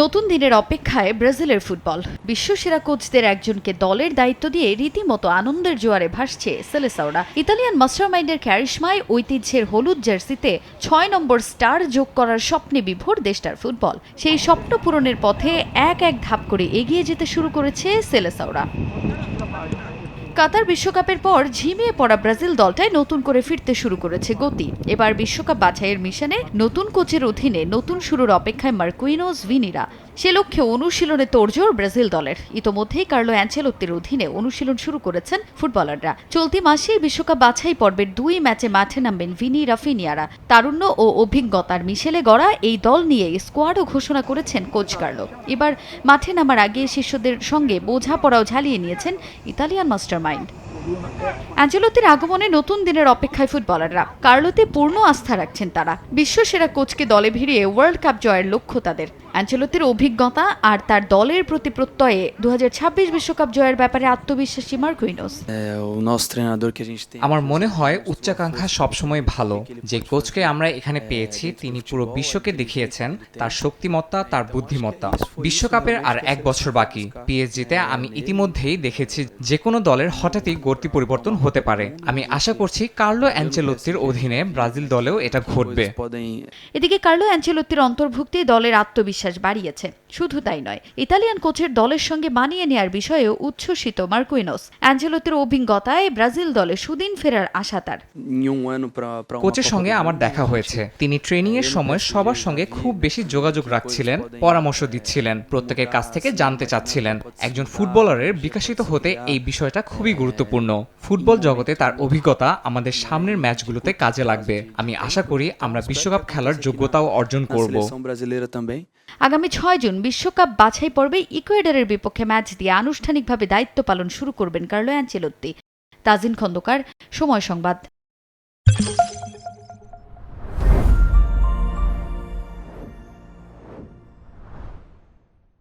নতুন দিনের অপেক্ষায় ব্রাজিলের ফুটবল। বিশ্বসেরা কোচদের একজনকে দলের দায়িত্ব দিয়ে রীতিমতো আনন্দের জোয়ারে ভাসছে সেলেসাওরা। ইতালিয়ান মাস্টারমাইন্ডের ক্যারিশমায় ঐতিহ্যের হলুদ জার্সিতে ছয় নম্বর স্টার যোগ করার স্বপ্নে বিভোর দেশটার ফুটবল। সেই স্বপ্ন পূরণের পথে এক এক ধাপ করে এগিয়ে যেতে শুরু করেছে সেলেসাওরা। কাতার বিশ্বকাপের পর ঝিমিয়ে পড়া ব্রাজিল দলটায় নতুন করে ফিরতে শুরু করেছে গতি। এবার বিশ্বকাপ বাছাইয়ের মিশনে নতুন কোচের অধীনে নতুন শুরুর অপেক্ষায় মার্কুইনোস ভিনিরা সে লক্ষ্যে অনুশীলনে তোড়জোড় ব্রাজিল দলের। ইতোমধ্যেই কার্লো অ্যাঞ্চেলোত্তির অধীনে অনুশীলন শুরু করেছেন ফুটবলাররা। চলতি মাসেই বিশ্বকাপ বাছাই পর্বের দুই ম্যাচে মাঠে নামবেন ভিনি রাফিনিয়ারা। তারুণ্য ও অভিজ্ঞতার মিশেলে গড়া এই দল নিয়ে স্কোয়াডও ঘোষণা করেছেন কোচ কার্লো। এবার মাঠে নামার আগে শিষ্যদের সঙ্গে বোঝাপড়াও ঝালিয়ে নিয়েছেন ইতালিয়ান মাস্টারমাইন্ড। অ্যাঞ্জেলোতির আগমনে নতুন দিনের অপেক্ষায় ফুটবলাররা। কার্লোতে পূর্ণ আস্থা রাখছেন তারা। বিশ্বসেরা কোচকে দলে ভিড়িয়ে ওয়ার্ল্ড কাপ জয়ের লক্ষ্য তাদের। অ্যাঞ্চেলোতির অভিজ্ঞতা আর তার দলের প্রতি প্রত্যয়ে দু বিশ্বকাপ জয়ের ব্যাপারে আত্মবিশ্বাসী Marquinhos É o nosso treinador que a gente tem. আমার মনে হয় উচ্চাকাঙ্ক্ষা সবসময় ভালো। যে কোচকে আমরা এখানে পেয়েছি তিনি পুরো বিশ্বকে দেখিয়েছেন তার শক্তিমত্তা তার বুদ্ধিমত্তা। বিশ্বকাপের আর এক বছর বাকি। পিএসজিতে আমি ইতিমধ্যেই দেখেছি যে কোনো দলের হঠাৎই গতি পরিবর্তন হতে পারে। আমি আশা করছি কার্লো অ্যাঞ্চেলোত্তির অধীনে ব্রাজিল দলেও এটা ঘটবে। এদিকে কার্লো অ্যাঞ্চেলোত্তির অন্তর্ভুক্তি দলের আত্মবিশ্বাস। বাড়িয়েছে। শুধু তাই নয় ইতালিয়ান কোচের দলের সঙ্গে মানিয়ে নেয়ার বিষয়েও উচ্ছ্বসিত মার্কুইনোস। অ্যাঞ্চেলোত্তির অভিজ্ঞতায় ব্রাজিল দলে সুদিন ফেরার আশা তার। কোচের সঙ্গে আমার দেখা হয়েছে। তিনি ট্রেনিং এর সময় সবার সঙ্গে খুব বেশি যোগাযোগ রাখছিলেন পরামর্শ দিচ্ছিলেন প্রত্যেকের কাছ থেকে জানতে চাচ্ছিলেন। একজন ফুটবলারের বিকশিত হতে এই বিষয়টা খুবই গুরুত্বপূর্ণ। ফুটবল জগতে তার অভিজ্ঞতা আমাদের সামনের ম্যাচগুলোতে কাজে লাগবে। আমি আশা করি আমরা বিশ্বকাপ খেলার যোগ্যতাও অর্জন করব. আগামী ছয় জুন বিশ্বকাপ বাছাই পর্বে ইকুয়েডরের বিপক্ষে ম্যাচ দিয়ে আনুষ্ঠানিকভাবে দায়িত্ব পালন শুরু করবেন কার্লো অ্যাঞ্চেলত্তি তাজিন খন্দকার, সময় সংবাদ।